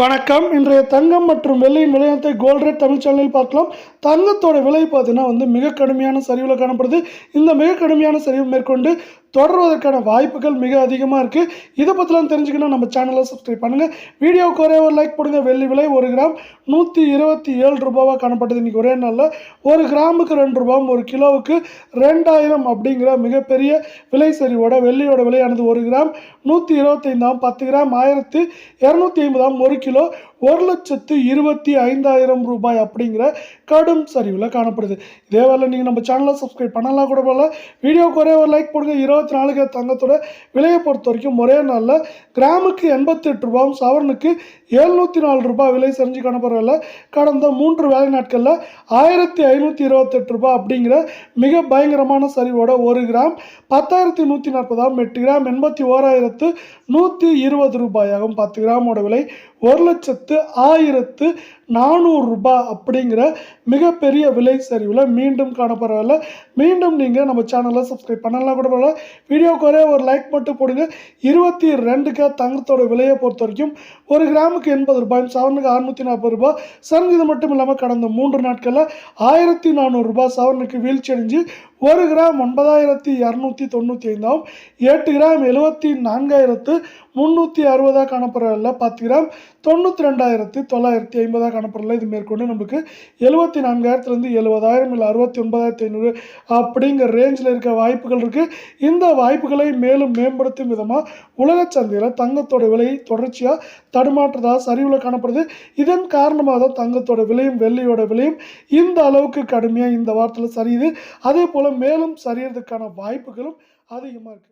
வணக்கம். இன்றைய தங்கம் மற்றும் வெள்ளியின் விலையத்தை கோல்ட் ரேட் தமிழ் சேனலில் பார்க்கலாம். தங்கத்தோட விலை பார்த்தீங்கன்னா வந்து மிக கடுமையான சரிவில் காணப்படுது. இந்த மிக கடுமையான சரிவு மேற்கொண்டு தொடர்வதற்கான வாய்ப்புகள் மிக அதிகமாக இருக்குது இதை பற்றிலாம் தெரிஞ்சுக்கணும் நம்ம சேனலை சப்ஸ்கிரைப் பண்ணுங்கள் வீடியோவுக்கு ஒரே ஒரு லைக் போடுங்க. வெள்ளி விலை ஒரு கிராம் நூற்றி இருபத்தி ஏழு ரூபாவாக காணப்பட்டது. இன்றைக்கி ஒரே நாளில் ஒரு கிராமுக்கு ரெண்டு ரூபாவும் ஒரு கிலோவுக்கு ரெண்டாயிரம் அப்படிங்கிற மிகப்பெரிய விலை சரிவோட வெள்ளியோட விலையானது ஒரு கிராம் நூற்றி இருபத்தைந்தாம் பத்து கிராம் ஆயிரத்து இரநூத்தி ஐம்பதாம் ஒரு கிலோ ஒரு லட்சத்து இருபத்தி ஐந்தாயிரம் ரூபாய் அப்படிங்கிற கடும் சரிவில் காணப்படுது. இதே வேலை நீங்கள் நம்ம சேனலை சப்ஸ்கிரைப் பண்ணலாம் கூட போல. வீடியோவுக்கு ஒரே ஒரு லைக் போடுங்க. இருபத்தி நாலுக்கு தங்கத்தோட விலையை பொறுத்த வரைக்கும் ஒரே நாளில் கிராமுக்கு எண்பத்தெட்டு ரூபாயும் சவரனுக்கு எழுநூற்றி நாலு ரூபாய் விலை செஞ்சு காணப்படுறதில்ல கடந்த மூன்று வேலை நாட்களில் ஆயிரத்தி ஐநூற்றி இருபத்தெட்டு ரூபாய் அப்படிங்கிற மிக பயங்கரமான சரிவோட ஒரு கிராம் பத்தாயிரத்தி நூற்றி நாற்பதாம் எட்டு கிராம் எண்பத்தி ஓராயிரத்து நூற்றி இருபது ரூபாயாகும் பத்து கிராமோட விலை ஒரு லட்சத்து ஆயிரத்து நானூறுரூபா அப்படிங்கிற மிகப்பெரிய விலை சரிவில் மீண்டும் காணப்படுறதில்ல மீண்டும் நீங்கள் நம்ம சேனலை சப்ஸ்கிரைப் பண்ணலாம் கூட போல வீடியோக்கு ஒரே ஒரு லைக் மட்டும் போடுங்க. இருபத்தி ரெண்டுக்கு தங்கத்தோட விலையை பொறுத்த வரைக்கும் ஒரு கிராமுக்கு எண்பது ரூபாயும் சவரனுக்கு அறுநூற்றி நாற்பது ரூபாய் சரிஞ்சது மட்டும் இல்லாமல் கடந்த மூன்று நாட்களில் ஆயிரத்தி நானூறுரூபா சவனுக்கு சவரனுக்கு வீழ்ச்சி அடைஞ்சு ஒரு கிராம் ஒன்பதாயிரத்தி இரநூத்தி தொண்ணூற்றி ஐந்தாகவும் எட்டு கிராம் எழுபத்தி நான்காயிரத்து முந்நூற்றி அறுபதாக காணப்படுறதில்ல பத்து கிராம் தொண்ணூற்றி ரெண்டாயிரத்து தொள்ளாயிரத்தி ஐம்பதாக காணப்படல இது மேற்கொண்டு நமக்கு எழுபத்தி நான்காயிரத்துலேருந்து எழுபதாயிரம் இல்லை அறுபத்தி ஒன்பதாயிரத்தி ஐநூறு அப்படிங்கிற ரேஞ்சில் இருக்க வாய்ப்புகள் இருக்குது இந்த வாய்ப்புகளை மேலும் மேம்படுத்தும் விதமாக உலக சந்தையில் தங்கத்தோட விலை தொடர்ச்சியாக தடுமாற்றதாக சரிவில் காணப்படுது. இதன் காரணமாக தான் தங்கத்தோட விலையும் வெள்ளியோட விலையும் இந்த அளவுக்கு கடுமையாக இந்த வாரத்தில் சரியுது. அதே போல் மேலும் சரியறதுக்கான வாய்ப்புகளும் அதிகமாக இருக்குது